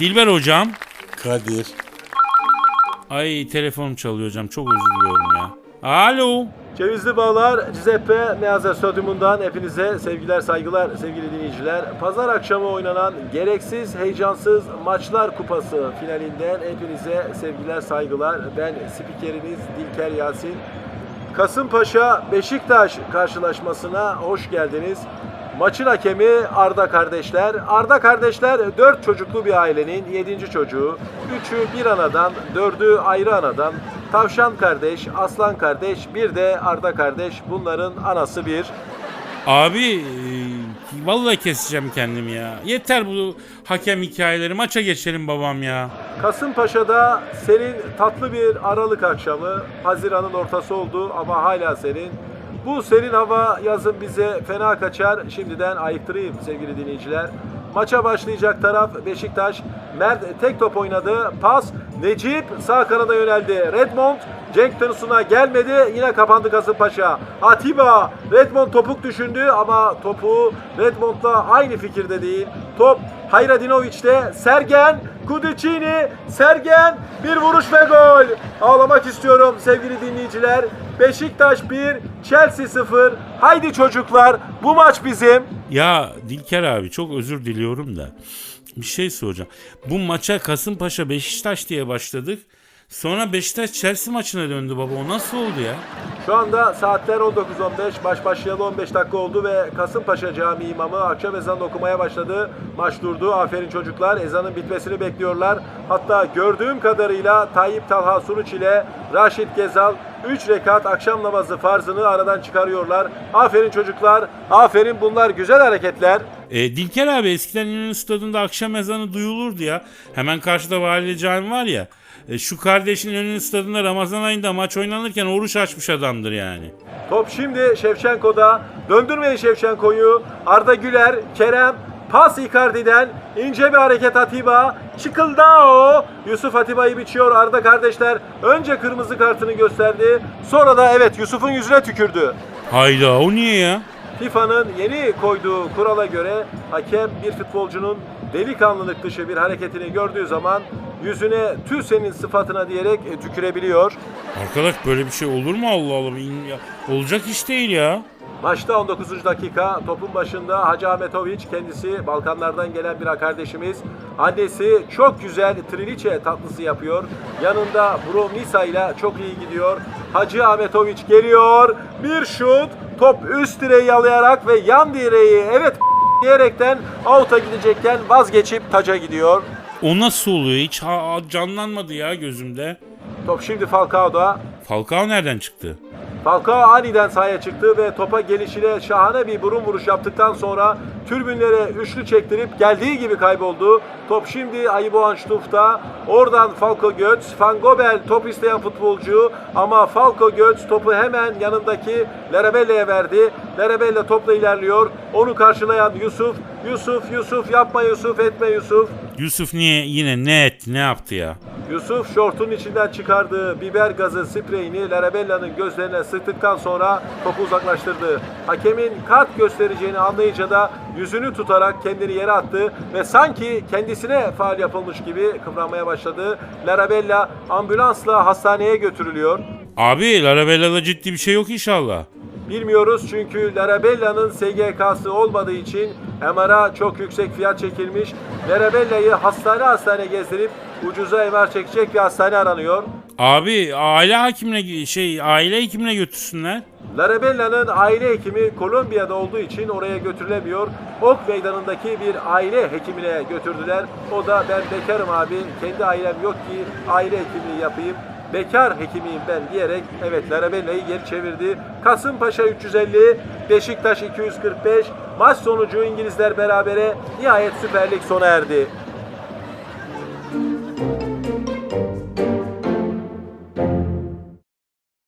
Dilber hocam. Kadir. Ay telefonum çalıyor hocam. Çok özür diliyorum ya. Alo. Cevizli Bağlar Giuseppe Meazza Stadyumundan hepinize sevgiler saygılar sevgili dinleyiciler. Pazar akşamı oynanan gereksiz heyecansız maçlar kupası finalinden hepinize sevgiler saygılar. Ben spikeriniz Dilker Yasin. Kasımpaşa Beşiktaş karşılaşmasına hoş geldiniz. Maçın hakemi Arda kardeşler. Arda kardeşler dört çocuklu bir ailenin yedinci çocuğu. Üçü bir anadan, dördü ayrı anadan. Tavşan kardeş, Aslan kardeş, bir de Arda kardeş. Bunların anası bir. Abi e, vallahi keseceğim kendimi ya. Yeter bu hakem hikayeleri. Maça geçelim babam ya. Kasımpaşa'da senin tatlı bir Aralık akşamı. Haziran'ın ortası oldu ama hala serin. Bu serin hava yazın bize fena kaçar. Şimdiden ayıktırayım sevgili dinleyiciler. Maça başlayacak taraf Beşiktaş. Mert tek top oynadı. Pas Necip sağ kanada yöneldi. Redmond Cenk Tosun'a gelmedi. Yine kapandı Kasımpaşa. Atiba Redmond topuk düşündü ama topu Redmond'la aynı fikirde değil. Top Hayradinoviç'te Sergen Kudicini Sergen bir vuruş ve gol. Ağlamak istiyorum sevgili dinleyiciler. Beşiktaş 1, Chelsea 0. Haydi çocuklar bu maç bizim. Ya Dilker abi çok özür diliyorum da. Bir şey soracağım. Bu maça Kasımpaşa Beşiktaş diye başladık. Sonra Beşiktaş Chelsea maçına döndü baba. O nasıl oldu ya? Şu anda saatler 19.15, baş başlayalı 15 dakika oldu ve Kasımpaşa Camii imamı akşam ezanını okumaya başladı. Maç durdu. Aferin çocuklar. Ezanın bitmesini bekliyorlar. Hatta gördüğüm kadarıyla Tayyip Talha Sunuç ile Raşit Gezal 3 rekat akşam namazı farzını aradan çıkarıyorlar. Aferin çocuklar. Aferin bunlar güzel hareketler. E, Dilker abi eskiden İnönü Stadı'nda akşam ezanı duyulurdu ya. Hemen karşıda Valide Cami var ya. E, şu kardeşin İnönü Stadı'nda Ramazan ayında maç oynanırken oruç açmış adamdır yani. Top şimdi Şevçenko'da. Döndürmeyin Şevçenko'yu. Arda Güler, Kerem, pas Icardi'den. ince bir hareket Atiba. Çıkıldao. Yusuf Atiba'yı biçiyor Arda kardeşler. Önce kırmızı kartını gösterdi. Sonra da evet Yusuf'un yüzüne tükürdü. Hayda o niye ya? FIFA'nın yeni koyduğu kurala göre hakem bir futbolcunun delikanlılık dışı bir hareketini gördüğü zaman yüzüne tüh senin sıfatına diyerek e, tükürebiliyor. Arkadaş böyle bir şey olur mu Allah Allah? Olacak iş değil ya. Maçta 19. dakika topun başında Hacı Ahmetoviç kendisi Balkanlardan gelen bir kardeşimiz. Annesi çok güzel triliçe tatlısı yapıyor. Yanında Bromisa ile çok iyi gidiyor. Hacı Ahmetoviç geliyor. Bir şut. Top üst direği yalayarak ve yan direği evet diyerekten out'a gidecekken vazgeçip taca gidiyor. O nasıl oluyor? Hiç canlanmadı ya gözümde. Top şimdi Falcao'da. Falcao nereden çıktı? Falcao aniden sahaya çıktı ve topa gelişiyle şahane bir burun vuruş yaptıktan sonra türbünlere üçlü çektirip geldiği gibi kayboldu. Top şimdi Ayıboğan Ştuf'ta. Oradan Falco Götz, Van Gobel top isteyen futbolcu ama Falco Götz topu hemen yanındaki Larabella'ya verdi. Larabella topla ilerliyor. Onu karşılayan Yusuf. Yusuf, Yusuf yapma Yusuf, etme Yusuf. Yusuf niye yine ne etti ne yaptı ya? Yusuf şortun içinden çıkardığı biber gazı spreyini Larabella'nın gözlerine sıktıktan sonra topu uzaklaştırdı. Hakemin kart göstereceğini anlayınca da yüzünü tutarak kendini yere attı ve sanki kendisine faal yapılmış gibi kıvranmaya başladı. Larabella ambulansla hastaneye götürülüyor. Abi Larabella'da ciddi bir şey yok inşallah. Bilmiyoruz çünkü Larabella'nın SGK'sı olmadığı için MR'a çok yüksek fiyat çekilmiş. Larabella'yı hastane hastane gezdirip ucuza MR çekecek bir hastane aranıyor. Abi aile hakimine şey aile hekimine götürsünler. Larabella'nın aile hekimi Kolombiya'da olduğu için oraya götürülemiyor. Ok meydanındaki bir aile hekimine götürdüler. O da ben bekarım abi, kendi ailem yok ki aile hekimliği yapayım. Bekar hekimiyim ben diyerek evet Larabella'yı geri çevirdi. Kasımpaşa 350, Beşiktaş 245. Maç sonucu İngilizler berabere nihayet Süper Lig sona erdi.